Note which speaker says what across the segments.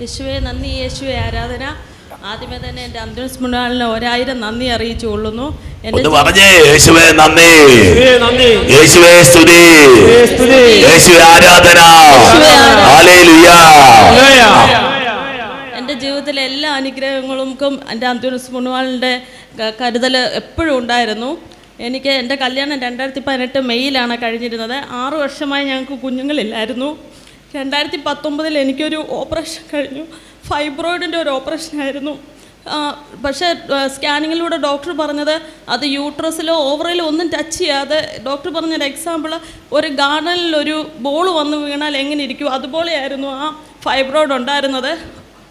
Speaker 1: യേശുവെ നന്ദി യേശുവെ ആരാധന. ആദ്യമേ തന്നെ എന്റെ അന്തോണിസ് മുന്നാളിന് ഒരായിരം നന്ദി അറിയിച്ചു കൊള്ളുന്നു എന്റെ
Speaker 2: ഒന്ന് പറഞ്ഞേ യേശുവേ നന്ദി.
Speaker 3: യേശുവേ
Speaker 2: സ്തുതി.
Speaker 3: യേശുവേ
Speaker 2: ആരാധന.
Speaker 1: എന്റെ ജീവിതത്തിലെ എല്ലാ അനുഗ്രഹങ്ങൾക്കും എന്റെ അന്തോണിസ് മുന്നാളിന്റെ കരുതൽ എപ്പോഴും ഉണ്ടായിരുന്നു. എനിക്ക് എന്റെ കല്യാണം രണ്ടായിരത്തി പതിനെട്ട് മെയ്യിലാണ് കഴിഞ്ഞിരുന്നത്. ആറു വർഷമായി ഞങ്ങൾക്ക് കുഞ്ഞുങ്ങളില്ലായിരുന്നു. രണ്ടായിരത്തി പത്തൊമ്പതിൽ എനിക്കൊരു ഓപ്പറേഷൻ കഴിഞ്ഞു. ഫൈബ്രോയിഡിന്റെ ഒരു ഓപ്പറേഷൻ ആയിരുന്നു. പക്ഷേ സ്കാനിങ്ങിലൂടെ ഡോക്ടർ പറഞ്ഞത് അത് യൂട്രസിലോ ഓവറിലോ ഒന്നും ടച്ച് ചെയ്യാതെ ഡോക്ടർ പറഞ്ഞൊരു എക്സാമ്പിൾ ഒരു ഗാർഡനിലൊരു ബോൾ വന്ന് വീണാൽ എങ്ങനെ ഇരിക്കും? അതുപോലെയായിരുന്നു ആ ഫൈബ്രോയിഡ് ഉണ്ടായിരുന്നത്.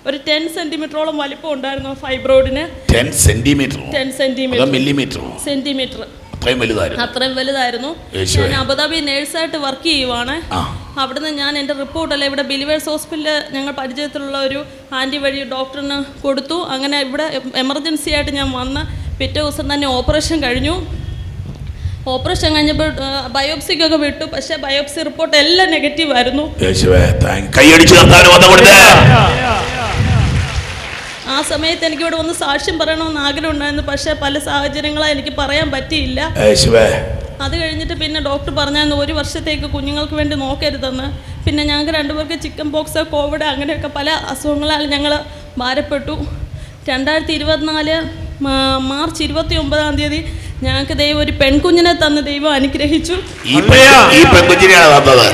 Speaker 1: ഒരു ടെൻ സെന്റിമീറ്ററോളം വലിപ്പം ഉണ്ടായിരുന്നു ആ ഫൈബ്രോയിഡിന്.
Speaker 2: Ten centimetre
Speaker 1: ten centimetre
Speaker 2: millimetre
Speaker 1: centimetre.
Speaker 2: അത്രയും വലുതായിരുന്നു.
Speaker 1: അത്രയും വലുതായിരുന്നു. ഞാൻ അബുദാബി നേഴ്സായിട്ട് വർക്ക് ചെയ്യുവാണ്. അവിടുന്ന് ഞാൻ എന്റെ റിപ്പോർട്ടല്ല ഇവിടെ ബിലിവേഴ്സ് ഹോസ്പിറ്റലിൽ ഞങ്ങൾ പരിചയത്തിലുള്ള ഒരു ആന്റി വഴി ഡോക്ടറിന് കൊടുത്തു. അങ്ങനെ ഇവിടെ എമർജൻസി ആയിട്ട് ഞാൻ വന്ന് പിറ്റേ ദിവസം തന്നെ ഓപ്പറേഷൻ കഴിഞ്ഞു. ഓപ്പറേഷൻ കഴിഞ്ഞപ്പോൾ ബയോപ്സിക്കൊക്കെ വിട്ടു. പക്ഷേ ബയോപ്സി റിപ്പോർട്ട് എല്ലാം നെഗറ്റീവ് ആയിരുന്നു. ആ സമയത്ത് എനിക്ക് ഇവിടെ വന്ന് സാക്ഷ്യം പറയണമെന്ന് ആഗ്രഹം ഉണ്ടായിരുന്നു. പക്ഷേ പല സാഹചര്യങ്ങളായി എനിക്ക് പറയാൻ പറ്റിയില്ല. അത് കഴിഞ്ഞിട്ട് പിന്നെ ഡോക്ടർ പറഞ്ഞായിരുന്നു ഒരു വർഷത്തേക്ക് കുഞ്ഞുങ്ങൾക്ക് വേണ്ടി നോക്കരുതെന്ന്. പിന്നെ ഞങ്ങൾക്ക് രണ്ടുപേർക്ക് ചിക്കൻ പോക്സ് കോവിഡ് അങ്ങനെയൊക്കെ പല അസുഖങ്ങളാൽ ഞങ്ങൾ ഭാരപ്പെട്ടു. രണ്ടായിരത്തി ഇരുപത്തിനാല് മാർച്ച് ഇരുപത്തി ഒമ്പതാം തീയതി ഞങ്ങൾക്ക് ദൈവം ഒരു പെൺകുഞ്ഞിനെ തന്ന് ദൈവം അനുഗ്രഹിച്ചു.
Speaker 2: ഈ പെൺകുഞ്ഞിനെയാണ് തന്നത്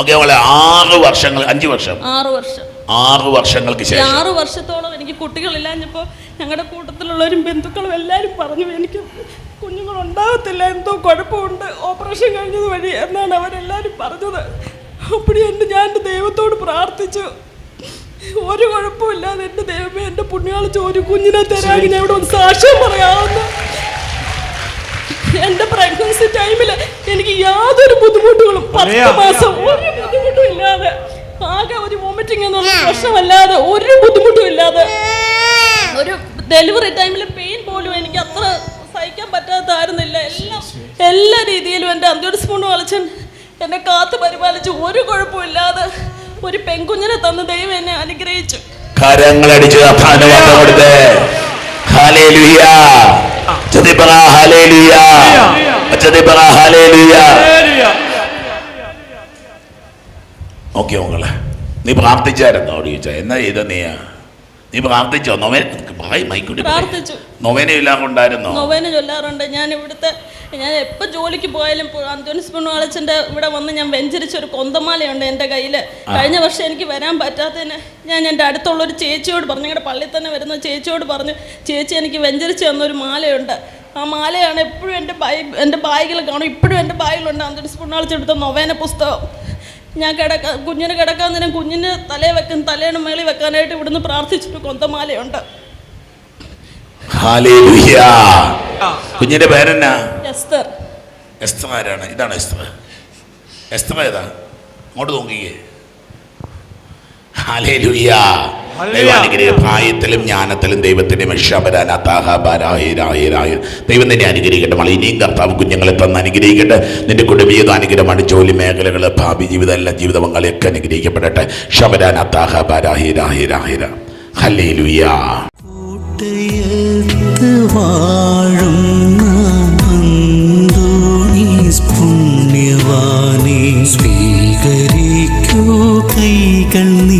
Speaker 2: ഓക്കെ ആറ് വർഷങ്ങൾ അഞ്ചു വർഷം.
Speaker 1: ആറ് വർഷം.
Speaker 2: ആറ് വർഷങ്ങൾക്ക് ശേഷം.
Speaker 1: ആറ് വർഷത്തോളം എനിക്ക് കുട്ടികളില്ലാഞ്ഞപ്പോൾ ഞങ്ങളുടെ കൂട്ടത്തിലുള്ളവരും ബന്ധുക്കളും എല്ലാവരും പറഞ്ഞു എനിക്ക് കുഞ്ഞുങ്ങൾ ഉണ്ടാകത്തില്ല എന്തോ കുഴപ്പമുണ്ട് ഓപ്പറേഷൻ കഴിഞ്ഞത് വഴി എന്നാണ് അവരെല്ലാവരും പറഞ്ഞത്. അപ്പടി എന്റെ ഞാൻ എന്റെ ദൈവത്തോട് പ്രാർത്ഥിച്ചു. ഒരു കുഴപ്പമില്ലാതെ എന്റെ ദൈവമേ എന്റെ പുണ്യാളിച്ച് ഒരു കുഞ്ഞിനെ തരാമെങ്കിൽ ഞാൻ ഇവിടെ ഒന്ന് സാക്ഷ്യം പറയാമെന്ന് എന്റെ പ്രഗ്നൻസി ടൈമിൽ എനിക്ക് യാതൊരു ബുദ്ധിമുട്ടുകളും പത്ത്. മാസം ഒരു ബുദ്ധിമുട്ടും ഇല്ലാതെ ആകെ ഒരു വോമിറ്റിംഗ് എന്നുള്ള പ്രശ്നമല്ലാതെ ഒരു ബുദ്ധിമുട്ടും ഇല്ലാതെ. ഒരു ഡെലിവറി ടൈമിൽ പെയിൻ പോലും എനിക്ക് അത്ര സഹിക്കാൻ പറ്റാത്തായിരുന്നില്ല എല്ലാം എല്ലാ രീതിയിലും എന്റെ അന്ത്യൊരു സ്പൂൺ കളിച്ചൻ എന്നെ കാത്തു പരിപാലിച്ച്. ഒരു കുഴപ്പമില്ലാതെ ഒരു പെൺകുഞ്ഞിനെ തന്ന ദൈവം എന്നെ അനുഗ്രഹിച്ചു.
Speaker 2: കരങ്ങളടിച്ച്. ഓക്കെ മകളെ നീ പ്രാർത്ഥിച്ചായിരുന്നോ? അവിടെ ചോദിച്ചാ എന്നാ ചെയ്ത നീയാ നീ പ്രാർത്ഥിച്ചോ? നൊവേന മൈക്കൂട്ടി നൊവേനയില്ലാതെ ഉണ്ടായിരുന്നോ
Speaker 1: നൊവേന ചൊല്ലാറുണ്ട്. ഞാൻ ഇവിടുത്തെ ഞാൻ എപ്പോൾ ജോലിക്ക് പോയാലും അന്തോണിസ് പെണ്ണുവാളച്ചന്റെ ഇവിടെ വന്ന് ഞാൻ വെഞ്ചരിച്ച ഒരു കൊന്തമാലയുണ്ട് എന്റെ കയ്യിൽ കഴിഞ്ഞ വർഷം എനിക്ക് വരാൻ പറ്റാത്തതിന് ഞാൻ എന്റെ അടുത്തുള്ള ഒരു ചേച്ചിയോട് പറഞ്ഞു. ഞങ്ങളുടെ പള്ളിയിൽ തന്നെ വരുന്ന ചേച്ചിയോട് പറഞ്ഞു ചേച്ചി എനിക്ക് വെഞ്ചരിച്ച് തന്നൊരു മാലയുണ്ട്. ആ മാലയാണ് എപ്പോഴും എന്റെ ബൈ എന്റെ ബാഗിൽ കാണും. ഇപ്പോഴും എന്റെ ബാഗിലുണ്ട് അന്തോണിസ് പൊണ്ണുവാളച്ചെടുത്ത നൊവേന പുസ്തകം. ഞാൻ കിടക്ക കുഞ്ഞിന് കിടക്കാൻ നേരം കുഞ്ഞിന് തലേ വെക്കും തലേണ മേളിൽ വെക്കാനായിട്ട് ഇവിടുന്ന് പ്രാർത്ഥിച്ചിട്ട് കൊന്തമാലയുണ്ട്.
Speaker 2: കുഞ്ഞിന്റെ പേരെന്നാ?
Speaker 1: എസ്തർ.
Speaker 2: എസ്തർ ആരാണ്? ഇതാണ് എസ്തർ. എസ്തർ ഏതാ? അങ്ങോട്ട് നോക്കിയേ ഹാലേ ദൈവം പ്രായത്തിലും ജ്ഞാനത്തിലും ദൈവത്തിന്റെ ദൈവം തന്നെ അനുഗ്രഹിക്കട്ടെ. മളി ഇനിയും കർത്താവ് കുഞ്ഞുങ്ങളെ തന്ന് അനുഗ്രഹിക്കട്ടെ. നിന്റെ കുടുംബീയത അനുഗ്രഹമാണ് ജോലി മേഖലകൾ ഭാവി ജീവിതം എല്ലാ ജീവിത പങ്കാളിയൊക്കെ അനുഗ്രഹിക്കപ്പെടട്ടെ
Speaker 4: പുണ്യവാനെ സ്വീകരിക്കൂ കൈകൾ നീട്ടി